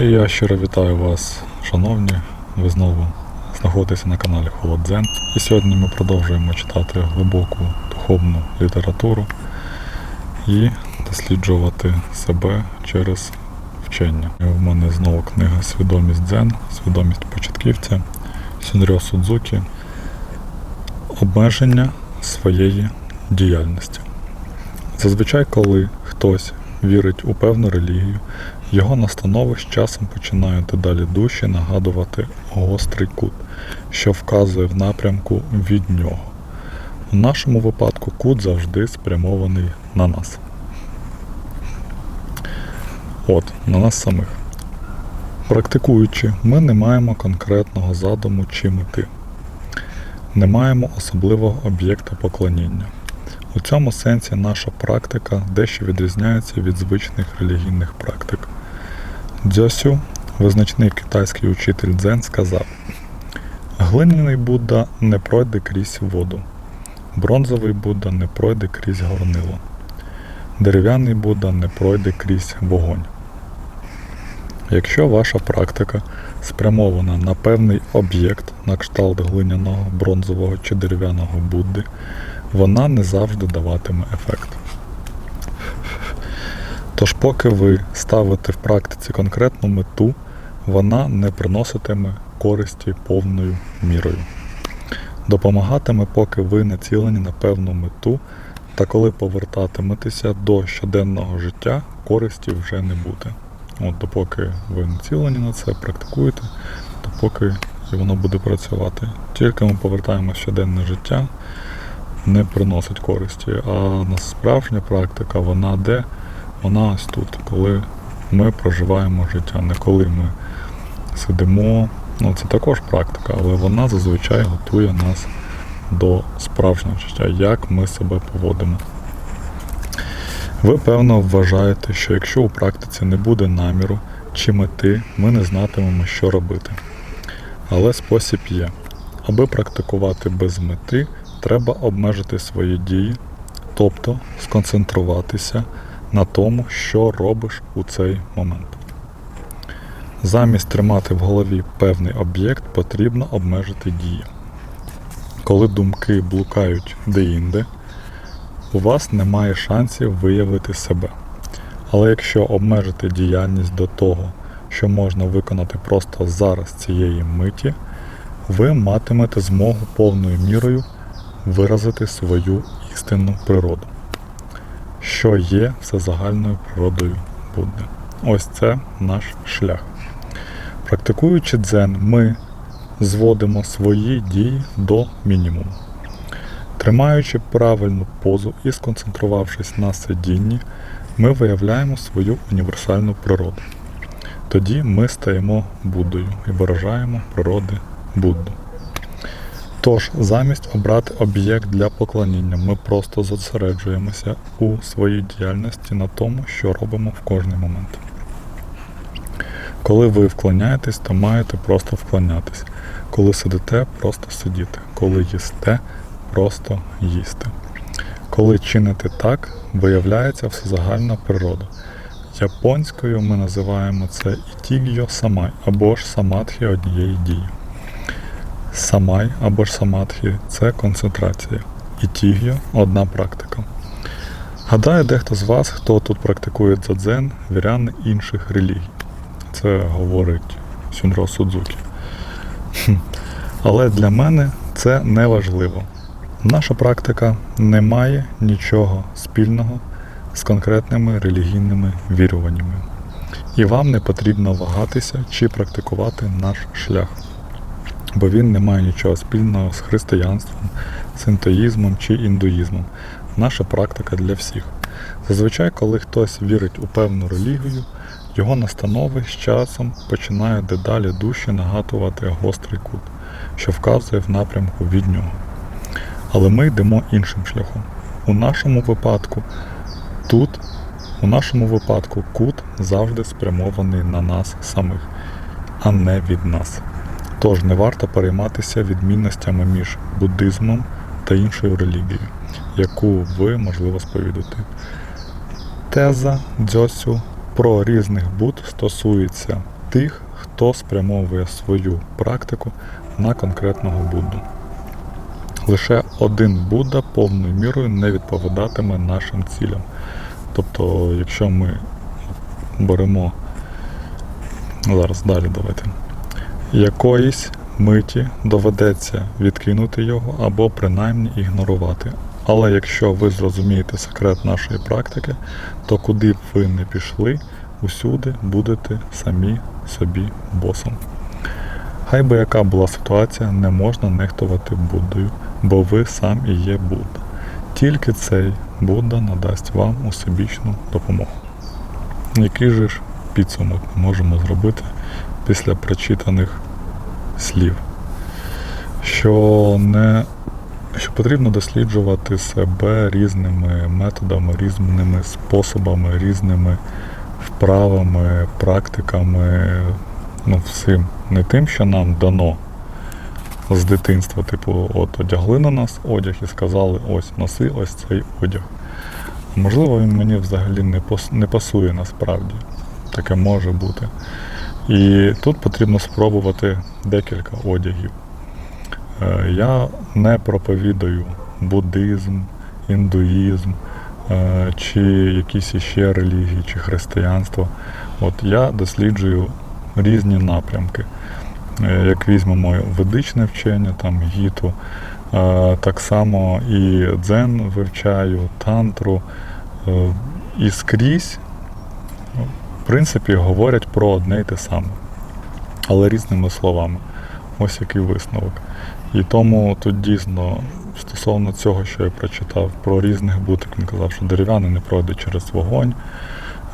І я щиро вітаю вас, шановні. Ви знову знаходитеся на каналі Холодзен. І сьогодні ми продовжуємо читати глибоку духовну літературу і досліджувати себе через вчення. У мене знову книга Свідомість Дзен, свідомість початківця Сінрьо Судзукі. Обмеження своєї діяльності. Зазвичай, коли хтось вірить у певну релігію, його настанови з часом починають дедалі дужче нагадувати гострий кут, що вказує в напрямку від нього. У нашому випадку кут завжди спрямований на нас. От, на нас самих. Практикуючи, ми не маємо конкретного задуму чи мети. Не маємо особливого об'єкта поклоніння. У цьому сенсі наша практика дещо відрізняється від звичних релігійних практик. Дзьосю, визначний китайський учитель Дзен, сказав: Глиняний Будда не пройде крізь воду, бронзовий Будда не пройде крізь горнило, дерев'яний Будда не пройде крізь вогонь. Якщо ваша практика спрямована на певний об'єкт на кшталт глиняного, бронзового чи дерев'яного Будди, вона не завжди даватиме ефект. Тож, поки ви ставите в практиці конкретну мету, вона не приноситиме користі повною мірою. Допомагатиме, поки ви націлені на певну мету, та коли повертатиметеся до щоденного життя, користі вже не буде. От допоки ви націлені на це, практикуєте, поки і воно буде працювати. Тільки ми повертаємося в щоденне життя, не приносить користі. А на справжня практика, вона де? Вона ось тут, коли ми проживаємо життя, не коли ми сидимо. Ну, це також практика, але вона зазвичай готує нас до справжнього життя, як ми себе поводимо. Ви певно вважаєте, що якщо у практиці не буде наміру чи мети, ми не знатимемо, що робити. Але спосіб є. Аби практикувати без мети, треба обмежити свої дії, тобто сконцентруватися на тому, що робиш у цей момент. Замість тримати в голові певний об'єкт, потрібно обмежити дії. Коли думки блукають деінде, у вас немає шансів виявити себе. Але якщо обмежити діяльність до того, що можна виконати просто зараз цієї миті, ви матимете змогу повною мірою виразити свою істинну природу, що є всезагальною природою Будди. Ось це наш шлях. Практикуючи дзен, ми зводимо свої дії до мінімуму. Тримаючи правильну позу і сконцентрувавшись на сидінні, ми виявляємо свою універсальну природу. Тоді ми стаємо Буддою і виражаємо природи Будду. Тож, замість обрати об'єкт для поклоніння, ми просто зосереджуємося у своїй діяльності на тому, що робимо в кожний момент. Коли ви вклоняєтесь, то маєте просто вклонятись. Коли сидите, просто сидіти. Коли їсте, просто їсти. Коли чините так, виявляється всезагальна природа. Японською ми називаємо це ітігьо самай або ж самадхі однієї дії. Самай або ж самадхі це концентрація. Ітігьо одна практика. Гадаю, дехто з вас, хто тут практикує дзадзен, віряни інших релігій. Це говорить Сюнро Судзукі. Але для мене це не важливо. Наша практика не має нічого спільного з конкретними релігійними віруваннями. І вам не потрібно вагатися чи практикувати наш шлях, бо він не має нічого спільного з християнством, синтоїзмом чи індуїзмом. Наша практика для всіх. Зазвичай, коли хтось вірить у певну релігію, його настанови з часом починають дедалі дужче нагадувати гострий кут, що вказує в напрямку від нього. Але ми йдемо іншим шляхом. У нашому випадку тут, у нашому випадку, кут завжди спрямований на нас самих, а не від нас. Тож не варто перейматися відмінностями між буддизмом та іншою релігією, яку ви, можливо, сповідуєте. Теза дзьосю про різних буд стосується тих, хто спрямовує свою практику на конкретного Будду. Лише один Будда повною мірою не відповідатиме нашим цілям. Тобто, якщо ми беремо зараз далі давайте. Якоїсь миті доведеться відкинути його або принаймні ігнорувати. Але якщо ви зрозумієте секрет нашої практики, то куди б ви не пішли, усюди будете самі собі босом. Хай би яка була ситуація, не можна нехтувати Буддою, бо ви сам і є Будда. Тільки цей Будда надасть вам усебічну допомогу. Який же ж підсумок ми можемо зробити після прочитаних слів? Що не що потрібно досліджувати себе різними методами, різними способами, різними вправами, практиками, ну, всім. Не тим, що нам дано з дитинства, типу, от одягли на нас одяг і сказали, ось носи ось цей одяг. Можливо, він мені взагалі не, пасує насправді. Таке може бути. І тут потрібно спробувати декілька одягів. Е, Я не проповідаю буддизм, індуїзм е, чи якісь іще релігії, чи християнство. От я досліджую різні напрямки. Е, Як візьмемо ведичне вчення, там гіту, так само і дзен вивчаю, тантру. І скрізь, принципі, говорять про одне й те саме, але різними словами. Ось який висновок. І тому тут дійсно стосовно цього, що я прочитав, про різних бутик, він казав, що дерев'яний не пройде через вогонь,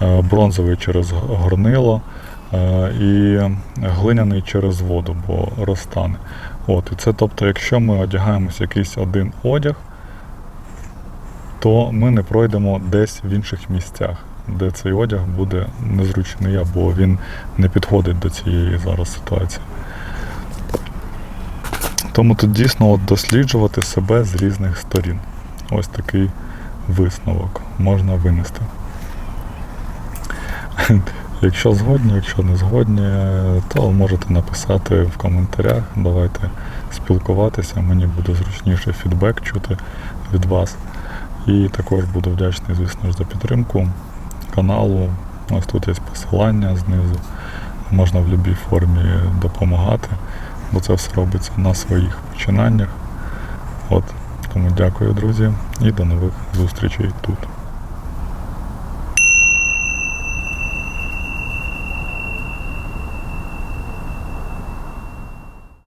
е, бронзовий через горнило е, і глиняний через воду, бо розтане. От, і це тобто, якщо ми одягаємось якийсь один одяг, то ми не пройдемо десь в інших місцях, де цей одяг буде незручний або він не підходить до цієї зараз ситуації. Тому тут дійсно от досліджувати себе з різних сторін. Ось такий висновок можна винести. Якщо згодні, якщо не згодні, то можете написати в коментарях. Давайте спілкуватися. Мені буде зручніше фідбек чути від вас. І також буду вдячний, звісно ж, за підтримку каналу. Ось тут є посилання знизу. Можна в будь-якій формі допомагати, бо це все робиться на своїх починаннях. От. Тому дякую, друзі, і до нових зустрічей тут.